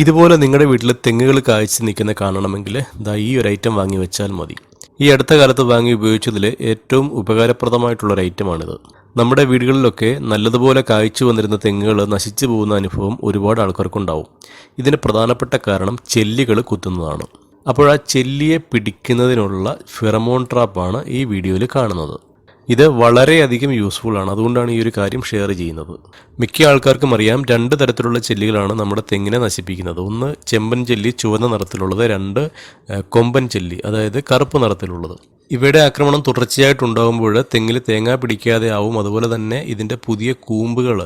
ഇതുപോലെ നിങ്ങളുടെ വീട്ടിൽ തെങ്ങുകൾ കാഴ്ച നിൽക്കുന്ന കാണണമെങ്കിൽ ദാ ഈ ഒരു ഐറ്റം വാങ്ങി വെച്ചാൽ മതി. ഈ അടുത്ത കാലത്ത് വാങ്ങി ഉപയോഗിച്ചതിൽ ഏറ്റവും ഉപകാരപ്രദമായിട്ടുള്ള ഒരു ഐറ്റമാണിത് നമ്മുടെ വീടുകളിലൊക്കെ നല്ലതുപോലെ കായ്ച്ചു വന്നിരുന്ന തെങ്ങുകൾ നശിച്ചു പോകുന്ന അനുഭവം ഒരുപാട് ആൾക്കാർക്കുണ്ടാവും ഇതിന് പ്രധാനപ്പെട്ട കാരണം ചെല്ലികൾ കുത്തുന്നതാണ്. അപ്പോൾ ആ ചെല്ലിയെ പിടിക്കുന്നതിനുള്ള ഫെറമോൺ ട്രാപ്പാണ് ഈ വീഡിയോയിൽ കാണുന്നത്. ഇത് വളരെയധികം യൂസ്ഫുൾ ആണ്. അതുകൊണ്ടാണ് ഈ ഒരു കാര്യം ഷെയർ ചെയ്യുന്നത്. മിക്ക ആൾക്കാർക്കും അറിയാം രണ്ട് തരത്തിലുള്ള ചെല്ലികളാണ് നമ്മുടെ തെങ്ങിനെ നശിപ്പിക്കുന്നത്. ഒന്ന് ചെമ്പൻ ചെല്ലി ചുവന്ന നിറത്തിലുള്ളത്. രണ്ട് കൊമ്പൻ ചെല്ലി അതായത് കറുപ്പ് നിറത്തിലുള്ളത്. ഇവയുടെ ആക്രമണം തുടർച്ചയായിട്ട് തുടർച്ചയായിട്ടുണ്ടാകുമ്പോൾ തെങ്ങിൽ തേങ്ങ പിടിക്കാതെ ആവും. അതുപോലെ തന്നെ ഇതിന്റെ പുതിയ കൂമ്പുകൾ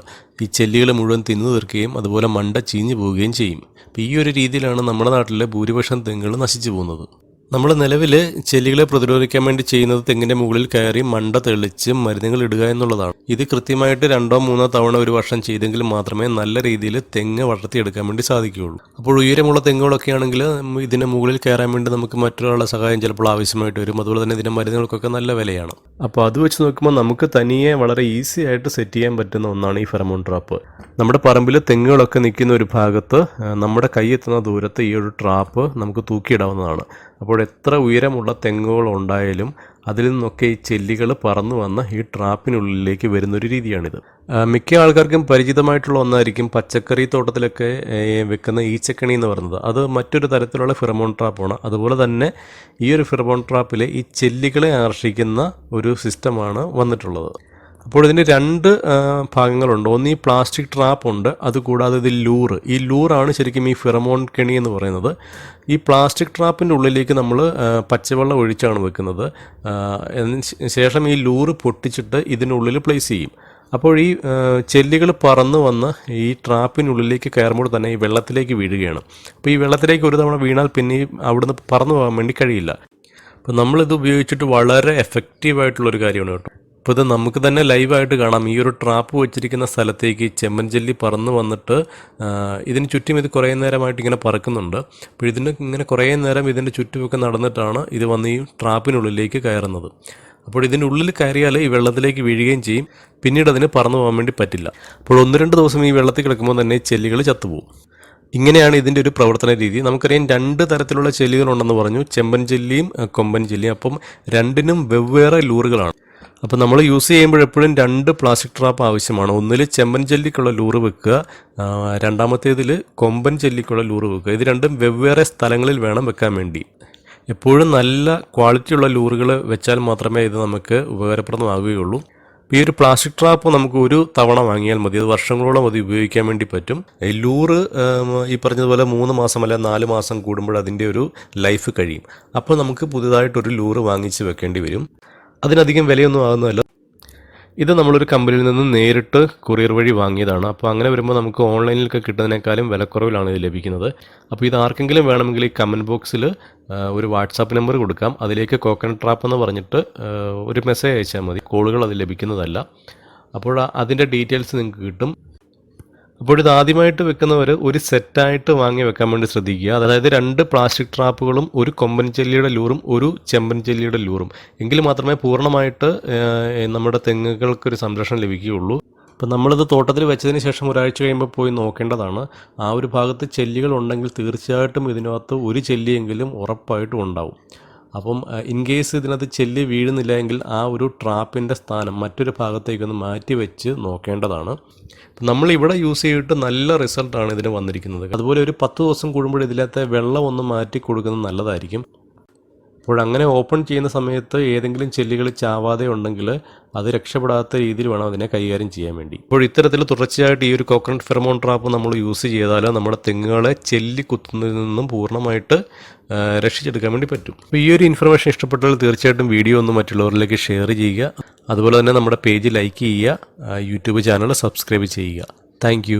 ഈ ചെല്ലികൾ മുഴുവൻ തിന്നു തീർക്കുകയും അതുപോലെ മണ്ട ചീഞ്ഞു പോവുകയും ചെയ്യും. അപ്പോൾ ഈ ഒരു രീതിയിലാണ് നമ്മുടെ നാട്ടിലെ ഭൂരിപക്ഷം തെങ്ങുകൾ നശിച്ചു പോകുന്നത്. നമ്മൾ നിലവിൽ ചെല്ലികളെ പ്രതിരോധിക്കാൻ വേണ്ടി ചെയ്യുന്നത് തെങ്ങിന്റെ മുകളിൽ കയറി മണ്ട തെളിച്ച് മരുന്നുകൾ ഇടുക എന്നുള്ളതാണ്. ഇത് കൃത്യമായിട്ട് രണ്ടോ മൂന്നോ തവണ ഒരു വർഷം ചെയ്തെങ്കിൽ മാത്രമേ നല്ല രീതിയിൽ തെങ്ങ് വളർത്തിയെടുക്കാൻ വേണ്ടി സാധിക്കുകയുള്ളൂ. അപ്പോൾ ഉയരമുള്ള തെങ്ങുകളൊക്കെ ആണെങ്കിൽ ഇതിന്റെ മുകളിൽ കയറാൻ വേണ്ടി നമുക്ക് മറ്റൊരാളുടെ സഹായം ചിലപ്പോൾ ആവശ്യമായിട്ട് വരും. അതുപോലെ തന്നെ ഇതിന്റെ മരുന്നുകൾക്കൊക്കെ നല്ല വിലയാണ്. അപ്പോൾ അത് വെച്ച് നോക്കുമ്പോൾ നമുക്ക് തനിയെ വളരെ ഈസി ആയിട്ട് സെറ്റ് ചെയ്യാൻ പറ്റുന്ന ഒന്നാണ് ഈ ഫെറമോൺ ട്രാപ്പ് നമ്മുടെ പറമ്പിൽ തെങ്ങുകളൊക്കെ നിൽക്കുന്ന ഒരു ഭാഗത്ത് നമ്മുടെ കൈ എത്തുന്ന ദൂരത്ത് ഈ ഒരു ട്രാപ്പ് നമുക്ക് തൂക്കിയിടാവുന്നതാണ്. അപ്പോൾ എത്ര ഉയരമുള്ള തെങ്ങുകൾ ഉണ്ടായാലും അതിൽ നിന്നൊക്കെ ഈ ചെല്ലികൾ പറന്നു വന്ന് ഈ ട്രാപ്പിനുള്ളിലേക്ക് വരുന്നൊരു രീതിയാണിത്. മിക്ക ആൾക്കാർക്കും പരിചിതമായിട്ടുള്ള ഒന്നായിരിക്കും പച്ചക്കറി തോട്ടത്തിലൊക്കെ വെക്കുന്ന ഈച്ചക്കണി എന്ന് പറയുന്നത്. അത് മറ്റൊരു തരത്തിലുള്ള ഫിറമോൺ ട്രാപ്പാണ്. അതുപോലെ തന്നെ ഈ ഒരു ഫിറമോൺ ട്രാപ്പിലെ ഈ ചെല്ലികളെ ആകർഷിക്കുന്ന ഒരു സിസ്റ്റമാണ് വന്നിട്ടുള്ളത്. അപ്പോൾ ഇതിന് രണ്ട് ഭാഗങ്ങളുണ്ട്. ഒന്ന് ഈ പ്ലാസ്റ്റിക് ട്രാപ്പ് ഉണ്ട് അതുകൂടാതെ ഇതിൽ ലൂർ ഈ ലൂറാണ് ശരിക്കും ഈ ഫിറമോൺ കെണി എന്ന് പറയുന്നത്. ഈ പ്ലാസ്റ്റിക് ട്രാപ്പിന്റെ ഉള്ളിലേക്ക് നമ്മൾ പച്ചവെള്ളം ഒഴിച്ചാണ് വെക്കുന്നത്. ശേഷം ഈ ലൂറ് പൊട്ടിച്ചിട്ട് ഇതിനുള്ളിൽ പ്ലേസ് ചെയ്യും. അപ്പോൾ ഈ ചെല്ലികൾ പറന്ന് വന്ന് ഈ ട്രാപ്പിനുള്ളിലേക്ക് കയറുമ്പോൾ തന്നെ ഈ വെള്ളത്തിലേക്ക് വീഴുകയാണ്. അപ്പോൾ ഈ വെള്ളത്തിലേക്ക് ഒരു തവണ വീണാൽ പിന്നെ ഈ അവിടുന്ന് പറന്നു പോകാൻ വേണ്ടി കഴിയില്ല. അപ്പോൾ നമ്മളിത് ഉപയോഗിച്ചിട്ട് വളരെ എഫക്റ്റീവായിട്ടുള്ള ഒരു കാര്യമാണ് കേട്ടോ. അപ്പോൾ ഇത് നമുക്ക് തന്നെ ലൈവായിട്ട് കാണാം. ഈ ഒരു ട്രാപ്പ് വെച്ചിരിക്കുന്ന സ്ഥലത്തേക്ക് ചെമ്മൻ ചെല്ലി പറന്ന് വന്നിട്ട് ഇതിന് ചുറ്റും ഇത് കുറേ നേരമായിട്ട് ഇങ്ങനെ പറക്കുന്നുണ്ട്. അപ്പോൾ ഇതിന് ഇങ്ങനെ കുറേ നേരം ഇതിന്റെ ചുറ്റുമൊക്കെ നടന്നിട്ടാണ് ഇത് വന്ന് ഈ ട്രാപ്പിനുള്ളിലേക്ക് കയറുന്നത്. അപ്പോൾ ഇതിന്റെ ഉള്ളിൽ കയറിയാൽ ഈ വെള്ളത്തിലേക്ക് വീഴുകയും ചെയ്യും. പിന്നീട് അതിന് പറന്നു പോകാൻ വേണ്ടി പറ്റില്ല. അപ്പോൾ ഒന്ന് രണ്ട് ദിവസം ഈ വെള്ളത്തിൽ കിടക്കുമ്പോൾ തന്നെ ചെല്ലികൾ ചത്തുപോകും. ഇങ്ങനെയാണ് ഇതിന്റെ ഒരു പ്രവർത്തന രീതി. നമുക്കറിയാം രണ്ട് തരത്തിലുള്ള ചെല്ലികളുണ്ടെന്ന് പറഞ്ഞു. ചെമ്പൻ ചെല്ലിയും കൊമ്പൻ ചെല്ലിയും. അപ്പം രണ്ടിനും വെവ്വേറെ ലൂറുകളാണ്. അപ്പോൾ നമ്മൾ യൂസ് ചെയ്യുമ്പോൾ എപ്പോഴും രണ്ട് പ്ലാസ്റ്റിക് ട്രാപ്പ് ആവശ്യമാണ്. ഒന്നിൽ ചെമ്പൻ ചെല്ലിക്കുള്ള ലൂറ് വെക്കുക. രണ്ടാമത്തേതിൽ കൊമ്പൻ ചെല്ലിക്കുള്ള ലൂറ് വെക്കുക. ഇത് രണ്ടും വെവ്വേറെ സ്ഥലങ്ങളിൽ വേണം വെക്കാൻ വേണ്ടി. എപ്പോഴും നല്ല ക്വാളിറ്റിയുള്ള ലൂറുകൾ വെച്ചാൽ മാത്രമേ ഇത് നമുക്ക് ഉപകാരപ്രദമാവുകയുള്ളൂ. ഈ ഒരു പ്ലാസ്റ്റിക് ട്രാപ്പ് നമുക്ക് ഒരു തവണ വാങ്ങിയാൽ മതി. അത് വർഷങ്ങളോളം അത് ഉപയോഗിക്കാൻ വേണ്ടി പറ്റും. ലൂറ് ഈ പറഞ്ഞതുപോലെ മൂന്ന് മാസം അല്ല നാല് മാസം കൂടുമ്പോൾ അതിന്റെ ഒരു ലൈഫ് കഴിയും. അപ്പോൾ നമുക്ക് പുതുതായിട്ടൊരു ലൂറ് വാങ്ങിച്ച് വെക്കേണ്ടി വരും. അതിനധികം വിലയൊന്നും ആകുന്നതല്ല ഇത് നമ്മളൊരു കമ്പനിയിൽ നിന്ന് നേരിട്ട് കൊറിയർ വഴി വാങ്ങിയതാണ്. അപ്പോൾ അങ്ങനെ വരുമ്പോൾ നമുക്ക് ഓൺലൈനിലൊക്കെ കിട്ടുന്നതിനേക്കാളും വിലക്കുറവിലാണ് ഇത് ലഭിക്കുന്നത്. അപ്പോൾ ഇത് ആർക്കെങ്കിലും വേണമെങ്കിൽ ഈ കമന്റ് ബോക്സിൽ ഒരു വാട്സാപ്പ് നമ്പർ കൊടുക്കാം. അതിലേക്ക് കോക്കനട്ട് ട്രാപ്പ് എന്ന് പറഞ്ഞിട്ട് ഒരു മെസ്സേജ് അയച്ചാൽ മതി. കോളുകൾ അത് ലഭിക്കുന്നതല്ല. അപ്പോൾ അതിന്റെ ഡീറ്റെയിൽസ് നിങ്ങൾക്ക് കിട്ടും. അപ്പോൾ ഇത് ആദ്യമായിട്ട് വെക്കുന്നവർ ഒരു സെറ്റായിട്ട് വാങ്ങി വെക്കാൻ വേണ്ടി ശ്രദ്ധിക്കുക. അതായത് രണ്ട് പ്ലാസ്റ്റിക് ട്രാപ്പുകളും ഒരു കൊമ്പൻ ചെല്ലിയുടെ ലൂറും ഒരു ചെമ്പൻ ചെല്ലിയുടെ ലൂറും എങ്കിൽ മാത്രമേ പൂർണമായിട്ട് നമ്മുടെ തെങ്ങുകൾക്ക് ഒരു സംരക്ഷണം ലഭിക്കുകയുള്ളൂ. ഇപ്പം നമ്മളിത് തോട്ടത്തിൽ വെച്ചതിന് ശേഷം ഒരാഴ്ച കഴിയുമ്പോൾ പോയി നോക്കേണ്ടതാണ്. ആ ഒരു ഭാഗത്ത് ചെല്ലികൾ ഉണ്ടെങ്കിൽ തീർച്ചയായിട്ടും ഇതിനകത്ത് ഒരു ചെല്ലിയെങ്കിലും ഉറപ്പായിട്ടും ഉണ്ടാവും. അപ്പം ഇൻ കേസ് ഇതിനകത്ത് ചെല്ലി വീഴുന്നില്ല എങ്കിൽ ആ ഒരു ട്രാപ്പിന്റെ സ്ഥാനം മറ്റൊരു ഭാഗത്തേക്കൊന്ന് മാറ്റി വെച്ച് നോക്കേണ്ടതാണ്. നമ്മൾ ഇവിടെ യൂസ് ചെയ്തിട്ട് നല്ല റിസൾട്ടാണ് ഇതിന് വന്നിരിക്കുന്നത്. അതുപോലെ ഒരു പത്ത് ദിവസം കൂടുമ്പോൾ ഇതിലത്തെ വെള്ളം ഒന്ന് മാറ്റി കൊടുക്കുന്നത് നല്ലതായിരിക്കും. അപ്പോൾ അങ്ങനെ ഓപ്പൺ ചെയ്യുന്ന സമയത്ത് ഏതെങ്കിലും ചെല്ലികൾ ചാവാതെ ഉണ്ടെങ്കിൽ അത് രക്ഷപ്പെടാത്ത രീതിയിൽ വേണം അതിനെ കൈകാര്യം ചെയ്യാൻ വേണ്ടി. ഇപ്പോൾ ഇത്തരത്തിൽ തുടർച്ചയായിട്ട് ഈ ഒരു കോക്കനട്ട് ഫെർമോൺ ട്രാപ്പ് നമ്മൾ യൂസ് ചെയ്താൽ നമ്മുടെ തെങ്ങുകളെ ചെല്ലി കുത്തുന്നതിൽ നിന്നും പൂർണമായിട്ട് രക്ഷിച്ചെടുക്കാൻ വേണ്ടി പറ്റും. അപ്പോൾ ഈ ഒരു ഇൻഫർമേഷൻ ഇഷ്ടപ്പെട്ടാൽ തീർച്ചയായിട്ടും വീഡിയോ ഒന്ന് മറ്റുള്ളവരിലേക്ക് ഷെയർ ചെയ്യുക. അതുപോലെ തന്നെ നമ്മുടെ പേജ് ലൈക്ക് ചെയ്യുക. യൂട്യൂബ് ചാനൽ സബ്സ്ക്രൈബ് ചെയ്യുക. താങ്ക്